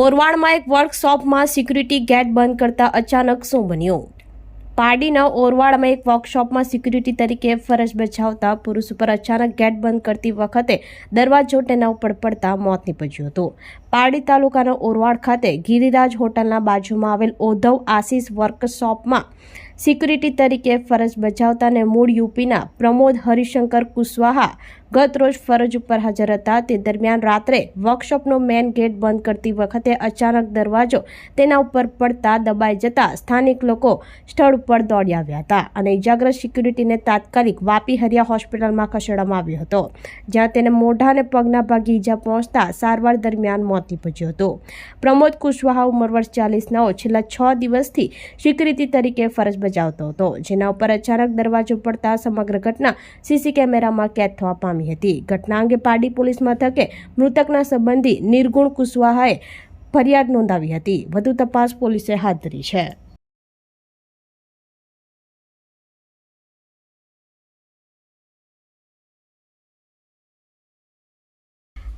ઓરવાડમાં એક વર્કશોપમાં security gate બંધ કરતા અચાનક શું બન્યું? પારડીના ઓરવાડમાં એક વર્કશોપમાં સિક્યુરિટી તરીકે ફરજ બજાવતા પુરુષ ઉપર અચાનક ગેટ બંધ કરતી વખતે દરવાજો તેના ઉપર પડતા મોત નીપજ્યું હતું. પારડી તાલુકાના ઓરવાડ ખાતે ગિરિરાજ હોટલના બાજુમાં આવેલ ઓધવ આશીષ વર્કશોપમાં સિક્યુરિટી તરીકે ફરજ બજાવતા અને મૂળ યુપીના પ્રમોદ હરિશંકર કુશવાહા ગત રોજ ફરજ ઉપર હાજર હતા. તે દરમિયાન રાત્રે વર્કશોપનો મેન ગેટ બંધ કરતી વખતે અચાનક દરવાજો તેના ઉપર પડતા દબાઈ જતા સ્થાનિક લોકો સ્થળ ઉપર દોડી આવ્યા હતા અને ઇજાગ્રસ્ત સિક્યુરિટીને તાત્કાલિક વાપી હરિયા હોસ્પિટલમાં ખસેડવામાં આવ્યો હતો, જ્યાં તેને મોઢા અને પગના ભાગે ઈજા પહોંચતા સારવાર દરમિયાન મોત નીપજ્યું હતું. પ્રમોદ કુશવાહા ઉંમર વર્ષ ચાલીસનાઓ છેલ્લા છ દિવસથી સિક્યુરિટી તરીકે ફરજ બજાવતો હતો, જેના ઉપર અચાનક દરવાજો પડતા સમગ્ર ઘટના સીસી કેમેરામાં કેદ થવા પામી હતી. ઘટના અંગે પાડી પોલીસ મથકે મૃતકના સંબંધી નિર્ગુણ કુશવાહાએ ફરિયાદ નોંધાવી હતી. વધુ તપાસ પોલીસે હાથ ધરી છે.